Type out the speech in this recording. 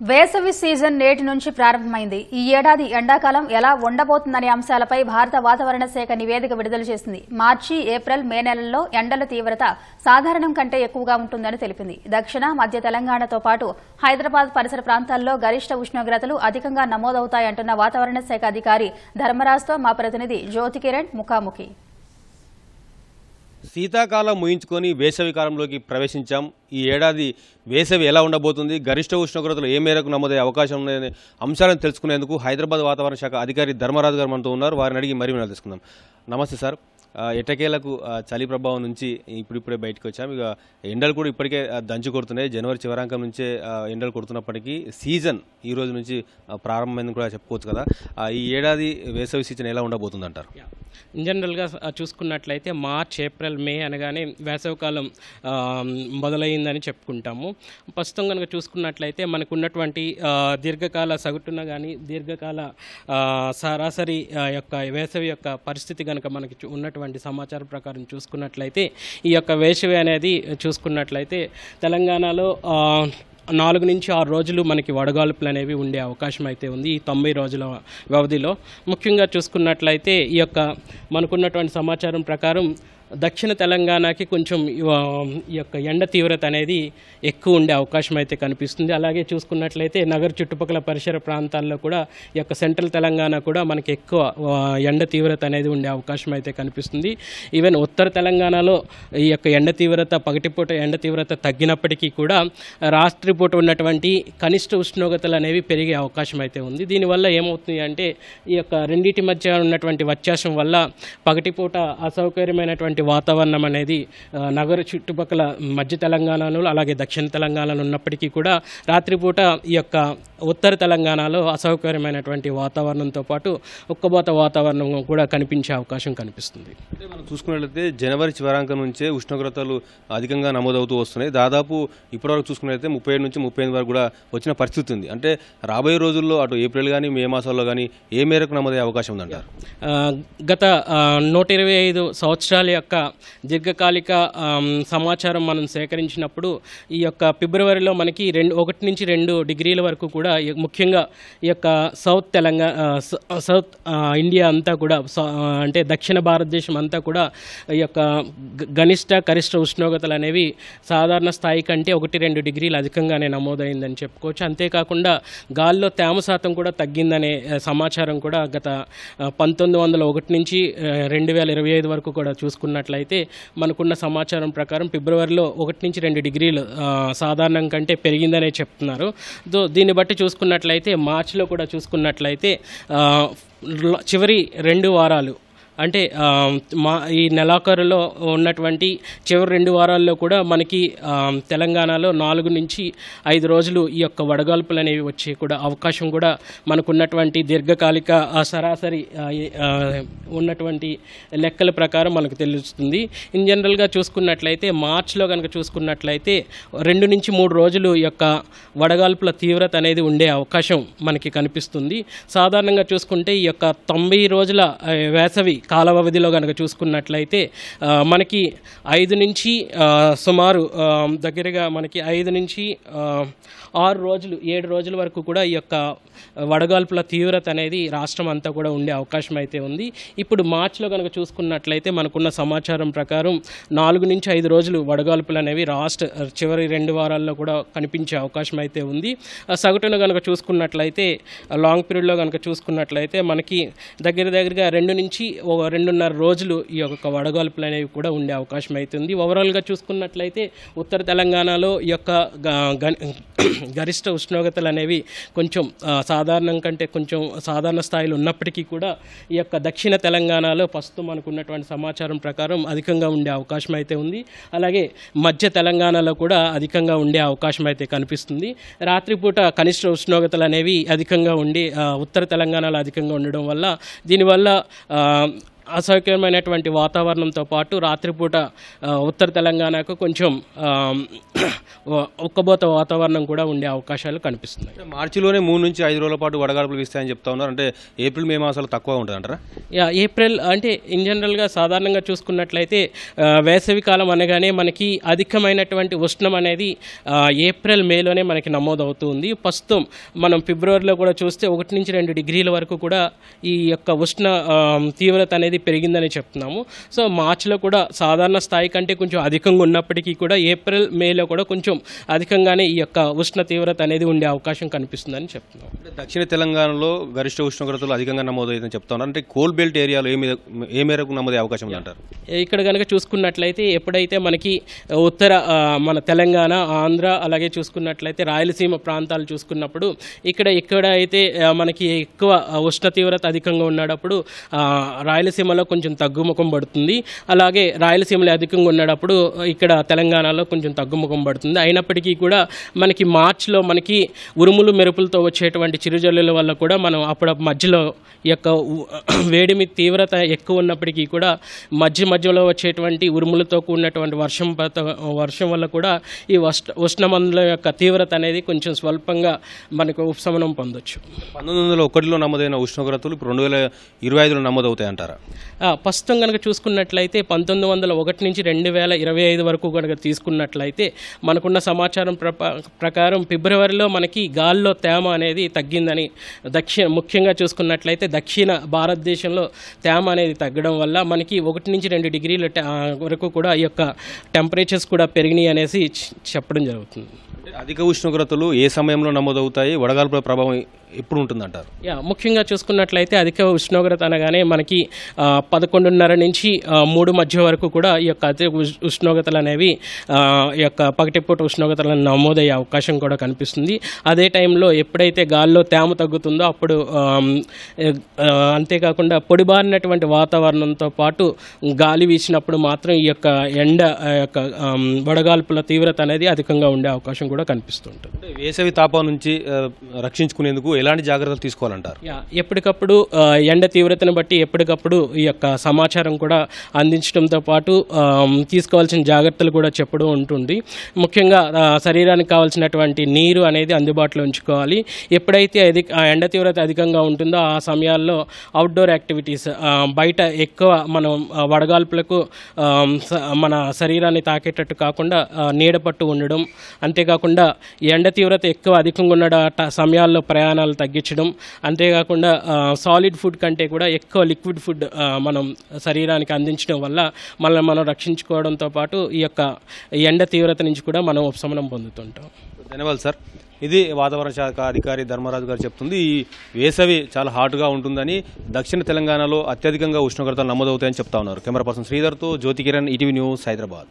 వేసవి సీజన్ నేటి నుంచి ప్రారంభమైంది. ఈ ఏడాది ఎండాకాలం ఎలా ఉండబోతుందనే అంశాలపై భారత వాతావరణ శాఖ నివేదిక విడుదల చేసింది. మార్చి ఏప్రిల్ మే నెలల్లో ఎండల తీవ్రత సాధారణం కంటే ఎక్కువగా ఉంటుందని తెలిపింది. దక్షిణ మధ్య తెలంగాణతో పాటు హైదరాబాద్ పరిసర ప్రాంతాల్లో గరిష్ట ఉష్ణోగ్రతలు అధికంగా నమోదవుతాయంటున్న వాతావరణ శాఖ అధికారి ధర్మరాజ్తో మా ప్రతినిధి జ్యోతికిరణ్ ముఖాముఖి. శీతాకాలం ముగించుకొని వేసవికాలంలోకి ప్రవేశించాం. ఈ ఏడాది వేసవి ఎలా ఉండబోతుంది? గరిష్ట ఉష్ణోగ్రతలు ఏ మేరకు నమోదయ్యే అవకాశం ఉందనే అంశాలను తెలుసుకునేందుకు హైదరాబాద్ వాతావరణ శాఖ అధికారి ధర్మరాజు గారు మనతో ఉన్నారు. వారిని అడిగి మరీ వినాలు తెలుసుకుందాం. నమస్తే సార్. ఎటకేలకు చలి ప్రభావం నుంచి ఇప్పుడిప్పుడే బయటకు వచ్చాం. ఇక ఎండలు కూడా ఇప్పటికే దంచు కొడుతున్నాయి. జనవరి చివరాంకం నుంచే ఎండలు కొడుతున్నప్పటికీ సీజన్ ఈ రోజు నుంచి ప్రారంభమైంది కూడా చెప్పుకోవచ్చు కదా. ఈ ఏడాది వేసవి సీజన్ ఎలా ఉండబోతుంది అంటారు ఇన్ జనరల్గా చూసుకున్నట్లయితే మార్చ్ ఏప్రిల్ మే అనగానే వేసవికాలం మొదలైందని చెప్పుకుంటాము. ప్రస్తుతం కనుక చూసుకున్నట్లయితే మనకున్నటువంటి దీర్ఘకాల సగటున కానీ దీర్ఘకాల సరాసరి యొక్క వేసవి యొక్క పరిస్థితి కనుక మనకి ఉన్నటువంటి ఉన్నటువంటి సమాచారం ప్రకారం చూసుకున్నట్లయితే ఈ యొక్క వేసవి అనేది చూసుకున్నట్లయితే తెలంగాణలో నాలుగు నుంచి ఆరు రోజులు మనకి వడగాల్పులు అనేవి ఉండే అవకాశం అయితే ఉంది ఈ తొంభై రోజుల వ్యవధిలో. ముఖ్యంగా చూసుకున్నట్లయితే ఈ యొక్క మనకున్నటువంటి సమాచారం ప్రకారం దక్షిణ తెలంగాణకి కొంచెం ఈ యొక్క ఎండ తీవ్రత అనేది ఎక్కువ ఉండే అవకాశం అయితే కనిపిస్తుంది. అలాగే చూసుకున్నట్లయితే నగర చుట్టుపక్కల పరిసర ప్రాంతాల్లో కూడా ఈ యొక్క సెంట్రల్ తెలంగాణ కూడా మనకి ఎక్కువ ఎండ తీవ్రత అనేది ఉండే అవకాశం అయితే కనిపిస్తుంది. ఈవెన్ ఉత్తర తెలంగాణలో ఈ యొక్క ఎండ తీవ్రత పగటిపూట ఎండ తీవ్రత తగ్గినప్పటికీ కూడా రాత్రిపూట ఉన్నటువంటి కనిష్ట ఉష్ణోగ్రతలు అనేవి పెరిగే అవకాశం అయితే ఉంది. దీనివల్ల ఏమవుతుంది అంటే ఈ యొక్క రెండింటి మధ్య ఉన్నటువంటి వ్యత్యాసం వల్ల పగటిపూట అసౌకర్యమైనటువంటి వాతావరణం అనేది నగర చుట్టుపక్కల మధ్య తెలంగాణలో అలాగే దక్షిణ తెలంగాణలో ఉన్నప్పటికీ కూడా రాత్రిపూట ఈ యొక్క ఉత్తర తెలంగాణలో అసౌకర్యమైనటువంటి వాతావరణంతో పాటు ఉక్కబోత వాతావరణం కూడా కనిపించే అవకాశం కనిపిస్తుంది. మనం చూసుకున్నట్లయితే జనవరి చివరాంకం నుంచే ఉష్ణోగ్రతలు అధికంగా నమోదవుతూ వస్తున్నాయి. దాదాపు ఇప్పటివరకు చూసుకున్నట్లయితే ముప్పై ఏడు నుంచి ముప్పై ఎనిమిది వరకు కూడా వచ్చిన పరిస్థితి ఉంది. అంటే రాబోయే రోజుల్లో అటు ఏప్రిల్ కానీ మే మాసాల్లో కానీ ఏ మేరకు నమోదయ్యే అవకాశం ఉందంటారు? గత నూట ఇరవై ఐదు సంవత్సరాల యొక్క దీర్ఘకాలిక సమాచారం మనం సేకరించినప్పుడు ఈ యొక్క ఫిబ్రవరిలో మనకి రెండు ఒకటి నుంచి రెండు డిగ్రీల వరకు కూడా ముఖ్యంగా ఈ యొక్క సౌత్ తెలంగాణ సౌత్ ఇండియా అంతా కూడా అంటే దక్షిణ భారతదేశం అంతా కూడా ఈ యొక్క గనిష్ట కనిష్ట ఉష్ణోగ్రతలు అనేవి సాధారణ స్థాయి కంటే ఒకటి రెండు డిగ్రీలు అధికంగానే నమోదైందని చెప్పుకోవచ్చు. అంతేకాకుండా గాల్లో తేమ శాతం కూడా తగ్గిందనే సమాచారం కూడా గత పంతొమ్మిది వందల ఒకటి నుంచి రెండు వేల ఇరవై ఐదు వరకు కూడా చూసుకున్నట్లయితే మనకున్న సమాచారం ప్రకారం ఫిబ్రవరిలో ఒకటి నుంచి రెండు డిగ్రీలు సాధారణం కంటే పెరిగిందనే చెప్తున్నారు. దో దీన్ని బట్టి చూసుకున్నట్లయితే మార్చిలో కూడా చూసుకున్నట్లయితే చివరి రెండు వారాలు అంటే మా ఈ నెలాఖరులో ఉన్నటువంటి చివరి రెండు వారాల్లో కూడా మనకి తెలంగాణలో నాలుగు నుంచి ఐదు రోజులు ఈ యొక్క వడగాల్పులు అనేవి వచ్చే కూడా అవకాశం కూడా మనకున్నటువంటి దీర్ఘకాలిక ఆ, సరాసరి ఉన్నటువంటి లెక్కల ప్రకారం మనకు తెలుస్తుంది. ఇన్ జనరల్గా చూసుకున్నట్లయితే మార్చ్లో కనుక చూసుకున్నట్లయితే రెండు నుంచి మూడు రోజులు ఈ యొక్క వడగాల్పుల తీవ్రత అనేది ఉండే అవకాశం మనకి కనిపిస్తుంది. సాధారణంగా చూసుకుంటే ఈ యొక్క తొంభై రోజుల వేసవి కాల వ్యవధిలో కనుక చూసుకున్నట్లయితే మనకి ఐదు నుంచి సుమారు దగ్గరగా మనకి ఐదు నుంచి ఆరు రోజులు ఏడు రోజుల వరకు కూడా ఈ యొక్క వడగాల్పుల తీవ్రత అనేది రాష్ట్రం అంతా కూడా ఉండే అవకాశం అయితే ఉంది. ఇప్పుడు మార్చిలో కనుక చూసుకున్నట్లయితే మనకున్న సమాచారం ప్రకారం నాలుగు నుంచి ఐదు రోజులు వడగాల్పులు అనేవి రాష్ట్ర చివరి రెండు వారాల్లో కూడా కనిపించే అవకాశం అయితే ఉంది. సగటును సగటున కనుక చూసుకున్నట్లయితే లాంగ్ పీరియడ్లో కనుక చూసుకున్నట్లయితే మనకి దగ్గర దగ్గరగా రెండు నుంచి ఒక రెండున్నర రోజులు ఈ యొక్క వడగాల్పులు అనేవి కూడా ఉండే అవకాశం అయితే ఉంది. ఓవరాల్గా చూసుకున్నట్లయితే ఉత్తర తెలంగాణలో ఈ యొక్క గరిష్ట ఉష్ణోగ్రతలు అనేవి కొంచెం సాధారణం కంటే కొంచెం సాధారణ స్థాయిలో ఉన్నప్పటికీ కూడా ఈ యొక్క దక్షిణ తెలంగాణలో ప్రస్తుతం మనకున్నటువంటి సమాచారం ప్రకారం అధికంగా ఉండే అవకాశం అయితే ఉంది. అలాగే మధ్య తెలంగాణలో కూడా అధికంగా ఉండే అవకాశం అయితే కనిపిస్తుంది. రాత్రిపూట కనిష్ట ఉష్ణోగ్రతలు అనేవి అధికంగా ఉండి ఉత్తర తెలంగాణలో అధికంగా ఉండడం వల్ల దీనివల్ల ఆ, అసౌకర్యమైనటువంటి వాతావరణంతో పాటు రాత్రిపూట ఉత్తర తెలంగాణకు కొంచెం ఉక్కబోత వాతావరణం కూడా ఉండే అవకాశాలు కనిపిస్తున్నాయి. మార్చిలోనే మూడు నుంచి ఐదు రోజుల పాటు వడగాడుపులు వీస్తాయని చెప్తా ఉన్నారు. అంటే ఏప్రిల్ మే మాసాలు తక్కువ ఉంటుంది అంటారా యా ఏప్రిల్ అంటే ఇన్ జనరల్గా సాధారణంగా చూసుకున్నట్లయితే వేసవి కాలం అనగానే మనకి అధికమైనటువంటి ఉష్ణం అనేది ఏప్రిల్ మేలోనే మనకి నమోదవుతుంది. ప్రస్తుతం మనం ఫిబ్రవరిలో కూడా చూస్తే ఒకటి నుంచి రెండు డిగ్రీల వరకు కూడా ఈ యొక్క ఉష్ణ తీవ్రత అనేది పెరిగిందని చెప్తున్నాము. సో మార్చిలో కూడా సాధారణ స్థాయి కంటే కొంచెం అధికంగా ఉన్నప్పటికీ కూడా ఏప్రిల్ మేలో కూడా కొంచెం అధికంగానే ఈ యొక్క ఉష్ణ తీవ్రత అనేది ఉండే అవకాశం కనిపిస్తుందని చెప్తున్నాం. దక్షిణ తెలంగాణలో గరిష్ట ఉష్ణోగ్రతలు అధికంగా నమోదవుతుందని చెప్తా ఉన్నారు. అంటే కోల్ బెల్ట్ ఏరియాలో ఏ ఏ మేరకు నమోదే అవకాశం ఉందంటారు ఇక్కడ కనుక చూసుకున్నట్లయితే ఎప్పుడైతే మనకి ఉత్తర మన తెలంగాణ ఆంధ్ర అలాగే చూసుకున్నట్లయితే రాయలసీమ ప్రాంతాలు చూసుకున్నప్పుడు ఇక్కడ ఎక్కడ అయితే మనకి ఎక్కువ ఉష్ణ తీవ్రత అధికంగా ఉన్నప్పుడు రాయలసీమలో కొంచెం తగ్గుముఖం పడుతుంది. అలాగే రాయలసీమలో అధికంగా ఉన్నప్పుడు ఇక్కడ తెలంగాణలో కొంచెం తగ్గుముఖం పడుతుంది. అయినప్పటికీ కూడా మనకి మార్చిలో మనకి ఉరుములు మెరుపులతో వచ్చేటువంటి చిరుజల్లుల వల్ల కూడా మనం అప్పుడు మధ్యలో ఈ యొక్క వేడిమి తీవ్రత ఎక్కువ ఉన్నప్పటికీ కూడా మధ్య మధ్యలో వచ్చేటువంటి ఉరుములతో కూడినటువంటి వర్షం వర్షం వల్ల కూడా ఈ ఉష్ణ ఉష్ణమందుల యొక్క తీవ్రత అనేది కొంచెం స్వల్పంగా మనకు ఉపశమనం పొందొచ్చు. పంతొమ్మిది వందల ఒకటిలో నమోదైన ఉష్ణోగ్రతలు ఇప్పుడు రెండు వేల ఇరవై ఐదులో నమోదవుతాయి అంటారా ప్రస్తుతం కనుక చూసుకున్నట్లయితే పంతొమ్మిది వందల ఒకటి నుంచి రెండు వేల ఇరవై ఐదు వరకు కనుక తీసుకున్నట్లయితే మనకున్న సమాచారం ప్రకారం ఫిబ్రవరిలో మనకి గాల్లో తేమ అనేది తగ్గిందని దక్షిణ ముఖ్యంగా చూసుకున్నట్లయితే దక్షిణ భారతదేశంలో తేమ అనేది తగ్గడం వల్ల మనకి ఒకటి నుంచి రెండు డిగ్రీల వరకు కూడా ఈ యొక్క టెంపరేచర్స్ కూడా పెరిగినాయి అనేసి చెప్పడం జరుగుతుంది. అధిక ఉష్ణోగ్రతలు ఏ సమయంలో నమోదవుతాయి? వడగాల్పుల ప్రభావం ఎప్పుడు ఉంటుందంటారు యా ముఖ్యంగా చూసుకున్నట్లయితే అధిక ఉష్ణోగ్రత అనగానే మనకి పదకొండున్నర నుంచి మూడు మధ్య వరకు కూడా ఈ యొక్క అధిక ఉష్- ఉష్ణోగ్రతలు అనేవి ఈ యొక్క పగటిపూట ఉష్ణోగ్రతలను నమోదయ్యే అవకాశం కూడా కనిపిస్తుంది. అదే టైంలో ఎప్పుడైతే గాల్లో తేమ తగ్గుతుందో అప్పుడు అంతేకాకుండా పొడిబారినటువంటి వాతావరణంతో పాటు గాలి వీసినప్పుడు మాత్రం ఈ యొక్క ఎండ యొక్క వడగాల్పుల తీవ్రత అనేది అధికంగా ఉండే అవకాశం కూడా కనిపిస్తుంటుంది. వేసవి తాపం నుంచి రక్షించుకునేందుకు ఎలాంటి జాగ్రత్తలు తీసుకోవాలంటారు? ఎప్పటికప్పుడు ఎండ తీవ్రతను బట్టి ఎప్పటికప్పుడు ఈ యొక్క సమాచారం కూడా అందించడంతో పాటు తీసుకోవాల్సిన జాగ్రత్తలు కూడా చెప్పడం ఉంటుంది. ముఖ్యంగా శరీరానికి కావాల్సినటువంటి నీరు అనేది అందుబాటులో ఉంచుకోవాలి. ఎప్పుడైతే అది ఎండ తీవ్రత అధికంగా ఉంటుందో ఆ సమయాల్లో అవుట్డోర్ యాక్టివిటీస్ బయట ఎక్కువ మనం వడగాల్పులకు స- మన శరీరాన్ని తాకేటట్టు కాకుండా నీడ పట్టు ఉండడం. అంతేకాకుండా ఎండ తీవ్రత ఎక్కువ అధికంగా ఉన్న సమయాల్లో సమయాల్లో ప్రయాణాలు తగ్గించడం. అంతేకాకుండా సాలిడ్ ఫుడ్ కంటే కూడా ఎక్కువ లిక్విడ్ ఫుడ్ మనం శరీరానికి అందించడం వల్ల మనల్ని మనం రక్షించుకోవడంతో పాటు ఈ యొక్క ఎండ తీవ్రత నుంచి కూడా మనం ఉపశమనం పొందుతుంటాం. ధన్యవాదాలు సార్. ఇది వాతావరణ శాఖ అధికారి ధర్మరాజు గారు చెప్తుంది. ఈ వేసవి చాలా హాట్గా ఉంటుందని దక్షిణ తెలంగాణలో అత్యధికంగా ఉష్ణోగ్రతలు నమోదవుతాయని చెప్తా ఉన్నారు. కెమెరా పర్సన్ శ్రీధర్తో జ్యోతి కిరణ్ ఈటీవీ న్యూస్ హైదరాబాద్.